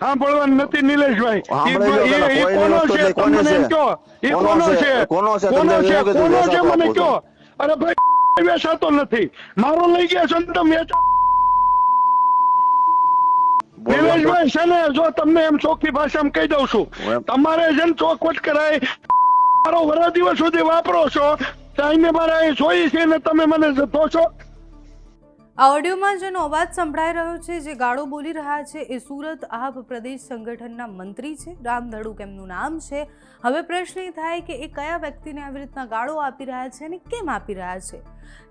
સાંભળવાનું નથી નિલેશભાઈ. કોનો છે? કોની છે? કોનો છે? કોનો છે? કોનો છે? મને કહો? અરે ભાઈ વેચાતો નથી. મારો લઈ ગયા છો તમે નિલેશભાઈ છે ને જો તમને એમ ચોખ્ખી ભાષામાં કહી દઉં છું. તમારે જેમ ચોખવટ કરાય મારો વરા દિવસ સુધી વાપરો છો. ટાઈમે મારા એ જોઈ છે ને તમે મને જતો છો. આ ઓડિયોમાં જેનો અવાજ સંભળાઈ રહ્યો છે, જે ગાળો બોલી રહ્યા છે, એ સુરત આપ પ્રદેશ સંગઠનના મંત્રી છે. રામ ધડુક એમનું નામ છે. હવે પ્રશ્ન એ થાય કે એ કયા વ્યક્તિને આવી રીતના ગાળો આપી રહ્યા છે અને કેમ આપી રહ્યા છે?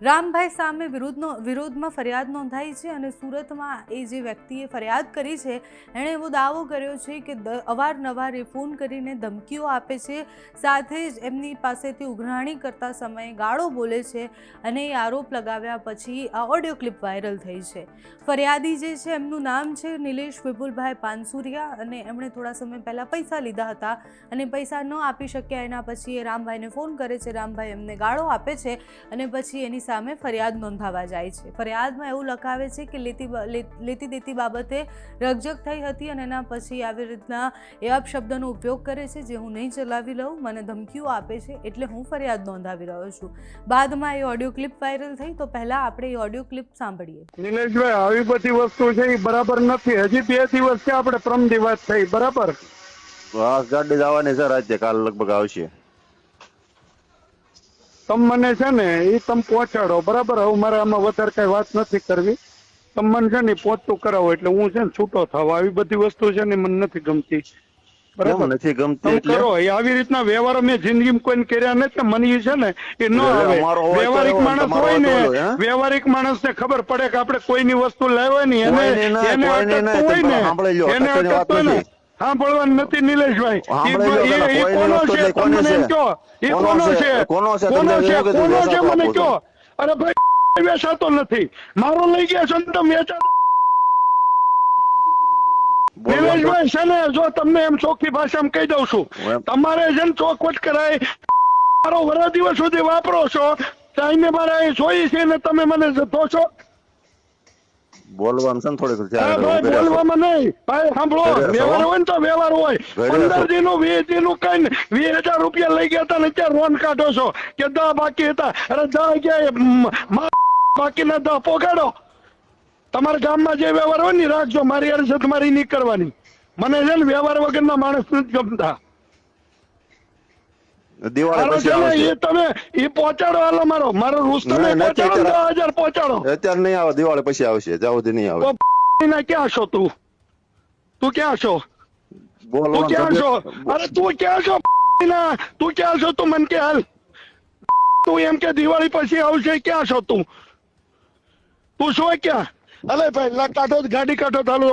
રામભાઈ સામે વિરોધનો, વિરોધમાં ફરિયાદ નોંધાઈ છે અને સુરતમાં એ જે વ્યક્તિએ ફરિયાદ કરી છે, એણે એવો દાવો કર્યો છે કે દ- અવારનવાર ફોન કરીને ધમકીઓ આપે છે. સાથે જ એમની પાસેથી ઉઘરાણી કરતા સમયે ગાળો બોલે છે અને એ આરોપ લગાવ્યા પછી આ ઓડિયો ક્લિપ વાયરલ થઈ છે. ફરિયાદી જે છે, એમનું નામ છે નિલેશ વિપુલભાઈ પાનસુરિયા અને એમણે થોડા સમય પહેલાં પૈસા લીધા હતા અને પૈસા ન આપી શક્યા. એના પછી એ રામભાઈને ફોન કરે છે. રામભાઈ એમને ગાળો આપે છે અને પછી એની સામે ફરિયાદ નોંધાવા જાય છે. ફરિયાદમાં એવું લખાવે છે કે લેતી લેતી દેતી બાબતે રગજગ થઈ હતી અને એના પછી આવી રીતના એ અપશબ્દનો ઉપયોગ કરે છે જે હું નહીં ચલાવી લઉં, મને ધમકીઓ આપે છે એટલે હું ફરિયાદ નોંધાવી રહ્યો છું. બાદમાં એ ઓડિયો ક્લિપ વાયરલ થઈ તો પહેલાં આપણે એ ઓડિયો ક્લિપ સાંભળીએ. નિલેશભાઈ આવી બધી વસ્તુ છે એ બરાબર નથી. હજી બે દિવસ છે આપણે પ્રમ દિવસ થઈ બરાબર? હા ગાડી જવાની છે રાજ્ય કાલ લગભગ આવશે. તમે મને છે ને એ તમે પહોંચાડો બરાબર? હવે મારે આમાં વધારે કઈ વાત નથી કરવી. તમે મને છે ને પહોંચતું કરાવો એટલે હું છે ને છૂટો થાવ. આવી બધી વસ્તુ છે ને મને નથી ગમતી. બરાબર. નથી ગમતી એટલે આવી રીતના વ્યવહાર મેં જિંદગીમાં કોઈને કર્યા નથી મને છે ને એ ન આવે. વ્યવહારિક માણસ હોય ને? વ્યવહારિક માણસ ને ખબર પડે કે આપણે કોઈની વસ્તુ લાવ્યા ને એને એને હોય ને એને અટકતું ને. નથી. સાંભળવાનું નથી નિલેશભાઈ. કોનો છે? તમને એમ કહો. ઈ કોનો છે? છે? કોનો છે? કોનો છે? કોનો છે? મને કહો. અરે ભાઈ વેચાતો નથી. મારો લઈ ગયા છો તમે વેચાતો તો- છે ને જો તમને એમ ચોખ્ખી ભાષામાં કહી દઉં છું તમારે છે ને ચોખવટ કરાય મારો વરા દિવસ સુધી વાપરો છો ટાઈમે મારા એ જોઈ છે ને તમે મને જતો છો. બોલવાનું છે ને થોડીક. બોલવામાં નહીં. ભાઈ સાંભળો વ્યવહાર હોય ને તો વ્યવહાર હોય. પંદર. દી નું વીસ દી નું કઈ વીસ હજાર રૂપિયા લઈ ગયા હતા ને ત્યાં રોન કાઢો છો કે દા બાકી હતા. અરે દા ગયા બાકીના દા પોગાડો. તમારા ગામમાં જે વ્યવહાર હોય ને રાખજો મારી યાર છે તમારી નહીં કરવાની. મને છે ને વ્યવહાર વગરના માણસ નથી ગમતા. દિવાળી પછી આવશે તમે એ પહોંચાડો હાલો મારો. મારો રૂસ્તમ નહીં, નથી પહોંચાડો ને કરા- દસ હજાર પહોંચાડો. અત્યારે નહીં આવે દિવાળી પછી આવશે જાવ સુધી નહીં આવે. ના ક્યાં છો તું? તું ક્યાં છો? તું ક્યાં છો? અરે તું ક્યાં છો ના? તું ક્યાં છો તું મન કે હાલ. તું એમ કે દિવાળી પછી આવશે ક્યાં છો તું? તું છો ક્યાં? અલે ભાઈ કાઢો ગાડી કાઢો ચાલો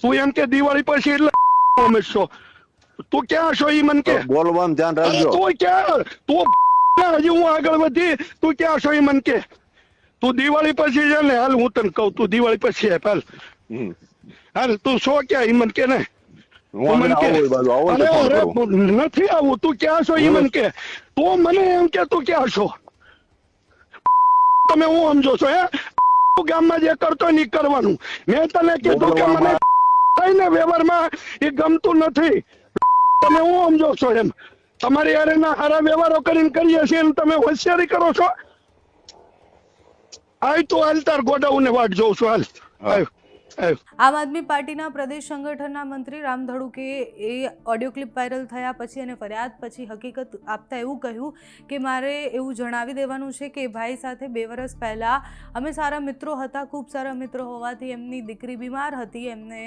તું એમ કે દિવાળી પછી એટલે અમે તું ક્યાં છો ઈ મન કે? બોલવાનું ધ્યાન રાખજો. તું ક્યાં? તું હજી હું આગળ વધી. તું ક્યાં છો ઈ મન કે? તું દિવાળી પછી છે ને હાલ હું તને કહું તું દિવાળી પછી હે હાલ. હાલ તું છો ક્યાં ઈ મન કે ને. નથી આવું તું ક્યાં છો ઈ મન કે? તું મને એમ કે તું ક્યાં છો? તમે હું સમજો છો હે? ગામમાં જે કરતો નહીં કરવાનું. મેં તને કીધું કે મને થઈને વ્યવહારમાં એ ગમતું નથી. તમે હું સમજો છો એમ? તમારી યારે ના સારા વ્યવહારો કરીને કરીએ છીએ એમ તમે હોશિયારી કરો છો? આય તો હાલ તાર ગોડાઉન વાટ જોઉં છું હાલ. હા. આમ આદમી પાર્ટીના પ્રદેશ સંગઠનના મંત્રી રામ ધડુકે એ ઓડિયો ક્લિપ વાયરલ થયા પછી અને ફરિયાદ પછી હકીકત આપતા એવું કહ્યું કે મારે એવું જણાવી દેવાનું છે કે ભાઈ સાથે બે વર્ષ પહેલાં અમે સારા મિત્રો હતા, ખૂબ સારા મિત્રો હોવાથી એમની દીકરી બીમાર હતી, એમને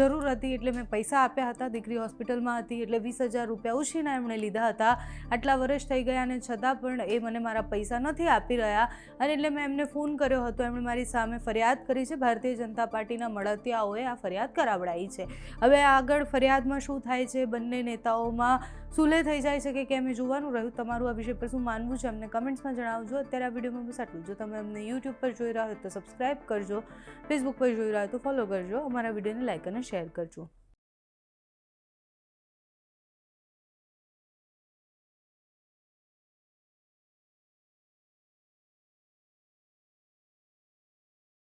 જરૂર હતી એટલે મેં પૈસા આપ્યા હતા, દીકરી હોસ્પિટલમાં હતી એટલે વીસ હજાર રૂપિયા ઉછીના એમણે લીધા હતા. આટલા વર્ષ થઈ ગયા અને છતાં પણ એ મને મારા પૈસા નથી આપી રહ્યા અને એટલે મેં એમને ફોન કર્યો હતો. એમણે મારી સામે ફરિયાદ કરી છે. ભારતીય જનતા પાર્ટીના મળતિયાઓએ આ ફરિયાદ કરાવડાવી છે. હવે આગળ ફરિયાદમાં શું થાય છે? બંને નેતાઓમાં સુલે થઈ જાય છે કે કેમ એ જોવાનું રહ્યું? તમારું આ વિષય પર શું માનવું છે? અમને કમેન્ટ્સમાં જણાવજો. અત્યારે આ વિડીયોમાં બસ આટલું જો તમે અમને યુટ્યુબ પર જોઈ રહ્યા હોય તો સબસ્ક્રાઇબ કરજો, ફેસબુક પર જોઈ રહ્યા હોય તો ફોલો કરજો. અમારા વિડીયોને લાઇક અને શેર કરજો.